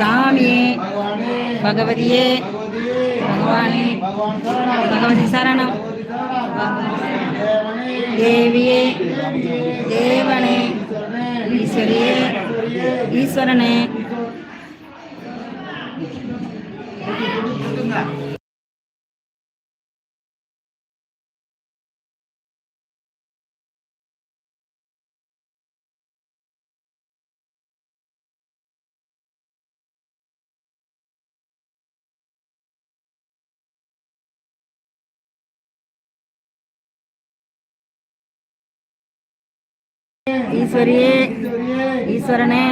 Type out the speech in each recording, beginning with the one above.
சாமியே பகவதியே பகவானே பகவதி சரணம். பகவதி தேவனே தேவியே தேவனே ஈஸ்வரனே ஈஸ்வரியே ஈஸ்வரனே. ஈஸ்வரியே ஈஸ்வரனே.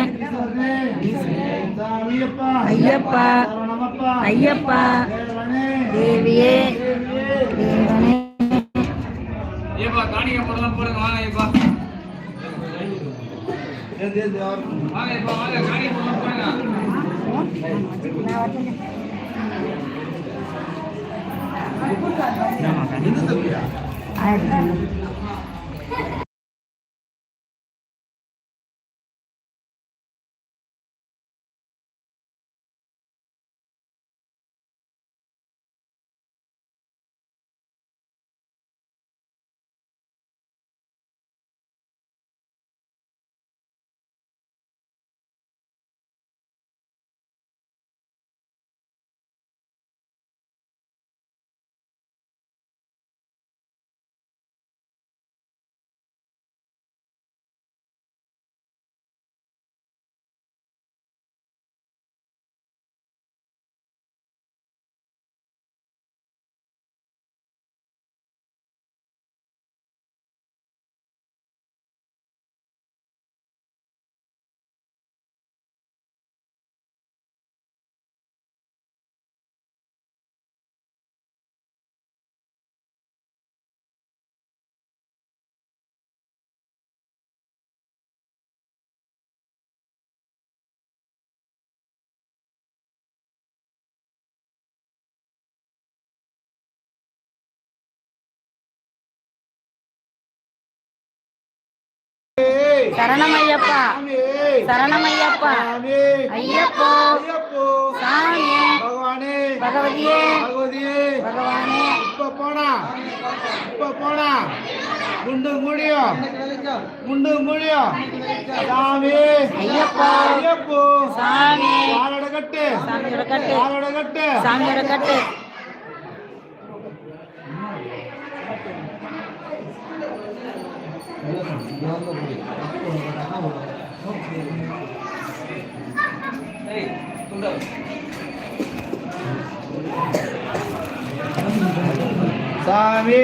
ஐயப்பா ஐயப்பா. தேவியே தேவனே. ஏப்பா காணிக்கை போடலாம் போடுங்க வாங்க ஏப்பா வாங்க ஏப்பா வாங்க காணிக்கை போடலாம் போடுங்க. சரணமையப்பா. சரணமையப்பா. ஐயப்போ. ஐயப்போ. சாமி. பகவானே. பகவதியே. பகவானே. இப்ப போனா இப்ப போனா குண்டு முடியும் குண்டு முடியும் சாமி. ஐயப்போ. ஐயப்போ. சாமி. காலோட கட்டு. சாமியோட கட்டு. காலோட கட்டு. சாமியோட கட்டு. சாமி.